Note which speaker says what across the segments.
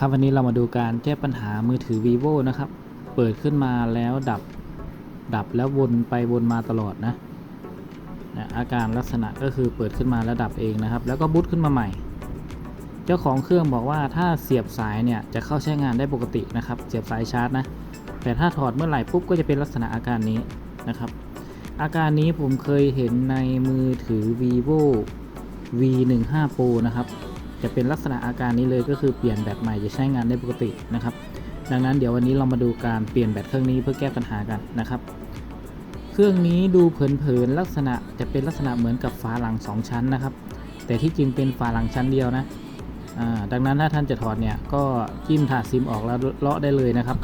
Speaker 1: ครับวันนี้เรามาดูการแก้ปัญหามือถือ vivo นะครับ เปิดขึ้นมาแล้วดับ ดับแล้ววนไปวนมาตลอดนะนะ อาการลักษณะก็คือเปิดขึ้นมาแล้วดับเองนะครับ แล้วก็บูตขึ้นมาใหม่ เจ้าของเครื่องบอกว่าถ้าเสียบสายเนี่ยจะเข้าใช้งานได้ปกตินะครับ เสียบสายชาร์จนะ แต่ถ้าถอดเมื่อไหร่ปุ๊บก็จะเป็นลักษณะอาการนี้นะครับ อาการนี้ผมเคยเห็นในมือถือ vivo v15 pro นะครับ จะเป็นลักษณะอาการนี้เลยก็คือเปลี่ยนแบตใหม่จะใช้งานได้ปกตินะครับ ดังนั้นเดี๋ยววันนี้เรามาดูการเปลี่ยนแบตเครื่องนี้เพื่อแก้ปัญหากันนะครับ เครื่องนี้ดูเผินๆลักษณะจะเป็นลักษณะเหมือนกับฝาหลัง 2 ชั้นนะครับ แต่ที่จริงเป็นฝาหลังชั้นเดียวนะดังนั้นถ้าท่านจะถอดเนี่ยก็จิ้มถาดซิมออกแล้วเลาะได้เลยนะครับ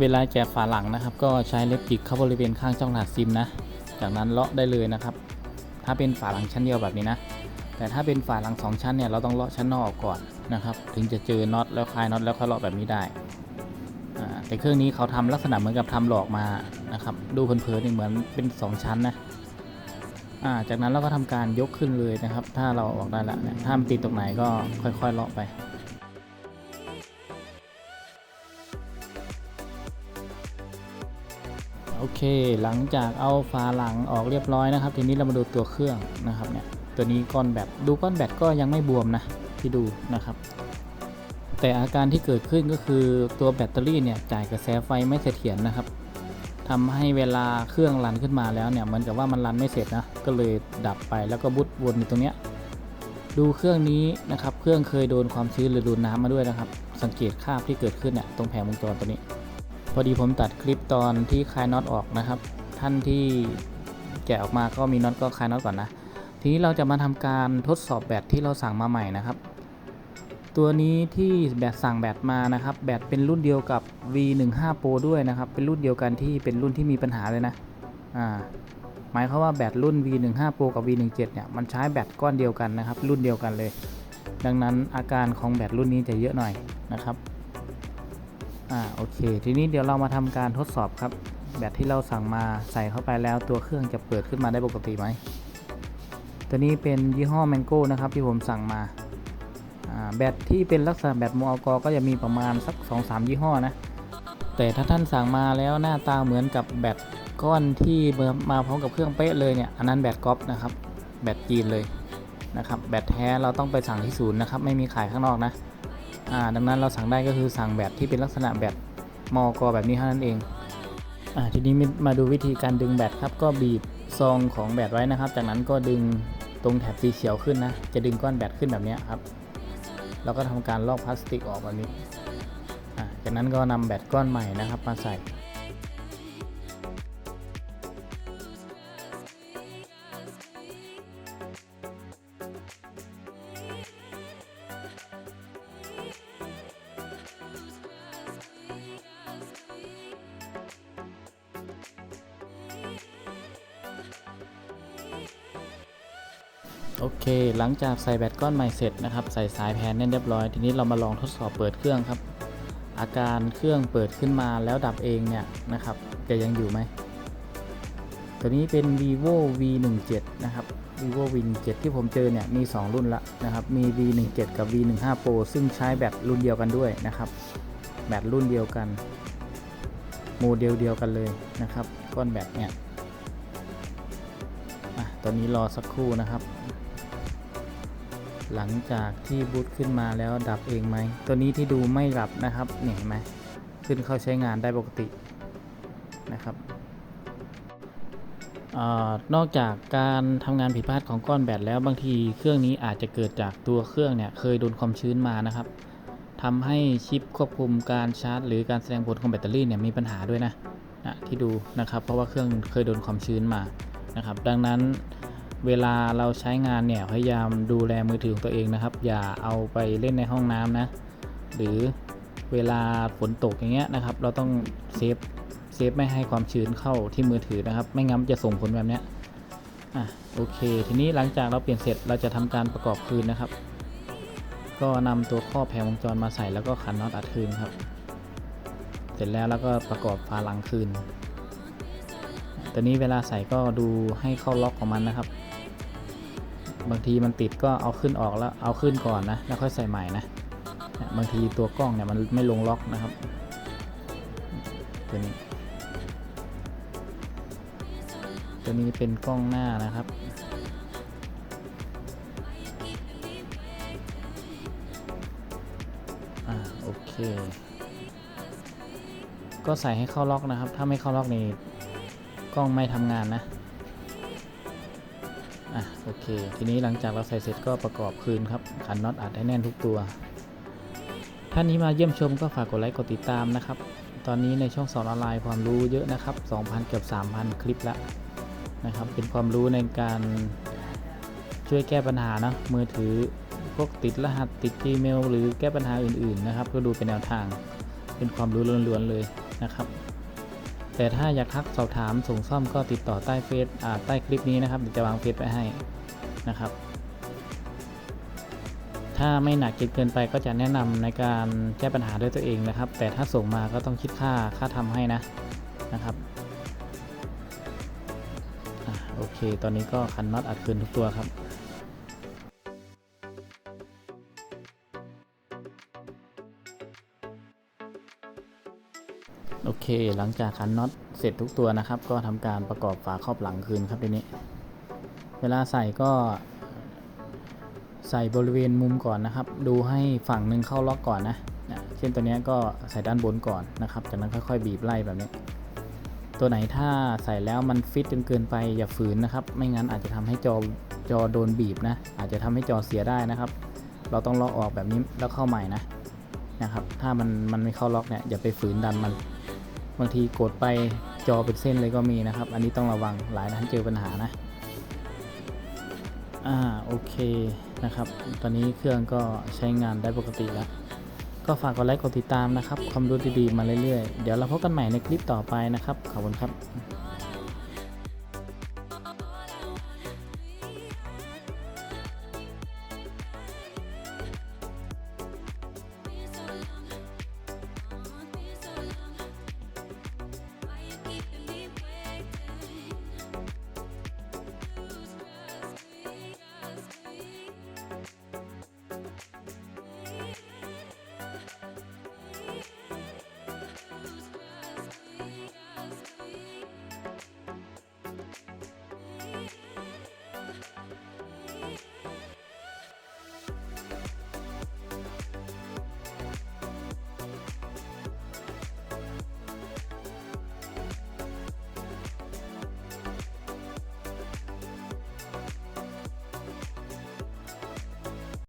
Speaker 1: เวลาแกะฝาหลังนะครับ ก็ใช้เล็บจิกเข้าบริเวณข้างช่องถาดซิมนะ จากนั้นเลาะได้เลยนะครับ ถ้าเป็นฝาหลังชั้นเดียวแบบนี้นะ แต่ถ้าเป็นฝาหลังสองชั้นเนี่ยเราต้องเลาะชั้นนอกออกก่อนนะครับ ถึงจะเจอน็อตแล้วคลายน็อตแล้วค่อยเลาะแบบนี้ได้อ่าแต่เครื่องนี้เขาทำลักษณะเหมือนกับทำหลอกมานะครับ ดูเพลินๆเหมือนเป็นสองชั้นนะอ่าจากนั้นเราก็ทำการยกขึ้นเลยนะครับ ถ้าเราออกได้แล้วถ้ามันติดตรงไหนก็ค่อยๆเลาะไป เค หลังจากเอาฝาหลังออกเรียบร้อยนะครับ ทีนี้เรามาดูตัวเครื่องนะครับเนี่ยตัวนี้ก้อนแบตดูก้อนแบตก็ยังไม่บวมนะที่ดูนะครับ แต่อาการที่เกิดขึ้นก็คือตัวแบตเตอรี่เนี่ยจ่ายกระแสไฟไม่เสถียรนะครับทำให้เวลาเครื่องรันขึ้นมาแล้วเนี่ยเหมือนกับว่ามันรันไม่เสร็จนะก็เลยดับไปแล้วก็บุดวนอยู่ตรงเนี้ยดูเครื่องนี้นะครับ เครื่องเคยโดนความชื้นหรือโดนน้ำมาด้วยนะครับ สังเกตคราบที่เกิดขึ้นเนี่ยตรงแผงวงจรตัวนี้ พอดีผมตัดคลิปตอนที่คลายน็อตออกนะครับ ท่านที่แกะออกมาก็มีน็อตก็คลายน็อตก่อนนะ ทีนี้เราจะมาทำการทดสอบแบตที่เราสั่งมาใหม่นะครับ ตัวนี้ที่แบตสั่งแบตมานะครับ แบตเป็นรุ่นเดียวกับ V15 Pro ด้วยนะครับ เป็นรุ่นเดียวกันที่เป็นรุ่นที่มีปัญหาเลยนะ อ่า หมายความว่าแบตรุ่น V15 Pro กับ V17 เนี่ย มันใช้แบตก้อนเดียวกันนะครับ รุ่นเดียวกันเลย ดังนั้นอาการของแบตรุ่นนี้จะเยอะหน่อยนะครับ อ่าโอเค ทีนี้เดี๋ยวเรามาทำการทดสอบครับ แบตที่เราสั่งมาใส่เข้าไปแล้วตัวเครื่องจะเปิดขึ้นมาได้ปกติไหมตัวนี้เป็นยี่ห้อ Mango นะครับที่ผมสั่งมาอ่าแบตที่เป็นลักษณะแบตโมอลกอก็จะมีประมาณสัก 2-3 ยี่ห้อนะ แต่ถ้าท่านสั่งมาแล้วหน้าตาเหมือนกับแบตก้อนที่มาพร้อมกับเครื่องเป๊ะเลยเนี่ยอันนั้นแบตก๊อปนะครับแบตจีนเลยนะครับแบตแท้เราต้องไปสั่งที่ศูนย์นะครับไม่มีขายข้างนอกนะ อ่าดังนั้นเราสั่งได้ก็คือสั่งแบบที่เป็นลักษณะแบบมอกอแบบนี้เท่านั้นเองอ่าทีนี้มาดูวิธีการดึงแบตครับ ก็บีบซองของแบตไว้นะครับ จากนั้นก็ดึงตรงแถบสีเขียวขึ้นนะ จะดึงก้อนแบตขึ้นแบบนี้ครับ แล้วก็ทำการลอกพลาสติกออกแบบนี้จากนั้นก็นำแบตก้อนใหม่นะครับมาใส่ โอเค หลังจากใส่แบตก้อนใหม่เสร็จนะครับ ใส่สายแพนแน่นเรียบร้อย ทีนี้เรามาลองทดสอบเปิดเครื่องครับ อาการเครื่องเปิดขึ้นมาแล้วดับเองเนี่ยนะครับจะยังอยู่ไหม ตัวนี้เป็น vivo v17 นะครับ vivo v17 ที่ผมเจอเนี่ยมี 2 รุ่นละนะครับ มี v17 กับ v15 pro ซึ่งใช้แบตรุ่นเดียวกันด้วยนะครับ แบตรุ่นเดียวกัน โมเดลเดียวกันเลยนะครับ ก้อนแบตเนี่ยอะตอนนี้รอสักครู่นะครับ หลังจากที่บูตขึ้นมาแล้วดับเองไหม ตัวนี้ที่ดูไม่ดับนะครับเนี่ยเห็นไหมขึ้นเข้าใช้งานได้ปกตินะครับออนอกจากการทำงานผิดพลาดของก้อนแบตแล้วบางทีเครื่องนี้อาจจะเกิดจากตัวเครื่องเนี่ยเคยโดนความชื้นมานะครับทำให้ชิปควบคุมการชาร์จ หรือการแสดงผลของแบตเตอรี่เนี่ยมีปัญหาด้วยนะนะที่ดูนะครับเพราะว่าเครื่องเคยโดนความชื้นมานะครับ ดังนั้น เวลาเราใช้งานเนี่ยพยายามดูแลมือถือของตัวเองนะครับ อย่าเอาไปเล่นในห้องน้ำนะ หรือเวลาฝนตกอย่างเงี้ยนะครับ เราต้องเซฟเซฟไม่ให้ความชื้นเข้าที่มือถือนะครับ ไม่งั้นจะส่งผลแบบเนี้ยอะโอเค ทีนี้หลังจากเราเปลี่ยนเสร็จเราจะทำการประกอบคืนนะครับ ก็นำตัวข้อแผงวงจรมาใส่แล้วก็ขันน็อตอัดคืนครับ เสร็จแล้วแล้วก็ประกอบฝาหลังคืนตัวนี้เวลาใส่ก็ดูให้เข้าล็อกของมันนะครับ บางทีมันติดก็เอาขึ้นออกแล้วเอาขึ้นก่อนนะแล้วค่อยใส่ใหม่นะบางทีตัวกล้องเนี่ยมันไม่ลงล็อกนะครับตัวนี้ตัวนี้เป็นกล้องหน้านะครับอ่าโอเค ก็ใส่ให้เข้าล็อกนะครับ ถ้าไม่เข้าล็อกนี่กล้องไม่ทำงานนะ อะโอเค ทีนี้หลังจากเราใส่เสร็จก็ประกอบคืนครับขันน็อตอัดให้แน่นทุกตัว ท่านนี้มาเยี่ยมชมก็ฝากกดไลค์กดติดตามนะครับ ตอนนี้ในช่องสอนออนไลน์ความรู้เยอะนะครับ 2,000 เกือบ 3,000 คลิปละนะครับ เป็นความรู้ในการช่วยแก้ปัญหานะมือถือพวกติดรหัสติด Gmail หรือแก้ปัญหาอื่นๆนะครับ ก็ดูเป็นแนวทางเป็นความรู้ล้วนๆเลยนะครับ แต่ถ้าอยากทักสอบถามส่งซ่อมก็ติดต่อใต้เฟซใต้คลิปนี้นะครับเดี๋ยวจะวางเฟซไปให้นะครับ ถ้าไม่หนักจนเกินไปก็จะแนะนำในการแก้ปัญหาด้วยตัวเองนะครับ แต่ถ้าส่งมาก็ต้องคิดค่าค่าทำให้นะนะครับอโอเค ตอนนี้ก็คันน็อตอัดคืนทุกตัวครับ โอเค หลังจากคันน็อตเสร็จทุกตัวนะครับ ก็ทำการประกอบฝาครอบหลังคืนครับทีนี้ เวลาใส่ก็ใส่บริเวณมุมก่อนนะครับ ดูให้ฝั่งหนึ่งเข้าล็อกก่อนนะ เช่นตัวนี้ก็ใส่ด้านบนก่อนนะครับ จากนั้นค่อยๆ บีบไล่แบบนี้ ตัวไหนถ้าใส่แล้วมันฟิตจนเกินไปอย่าฝืนนะครับ ไม่งั้นอาจจะทำให้จอจอโดนบีบนะ อาจจะทำให้จอเสียได้นะครับ เราต้องล็อกออกแบบนี้แล้วเข้าใหม่นะ นะครับ ถ้ามันมันไม่เข้าล็อกเนี่ยอย่าไปฝืนดันมัน บางทีกดไปจอเป็นเส้นเลยก็มีนะครับ อันนี้ต้องระวังหลายท่านเจอปัญหานะอ่าโอเคนะครับ ตอนนี้เครื่องก็ใช้งานได้ปกติแล้วก็ฝากกดไลค์กดติดตามนะครับ ความรู้ดีๆมาเรื่อยๆ เดี๋ยวเราพบกันใหม่ในคลิปต่อไปนะครับ ขอบคุณครับ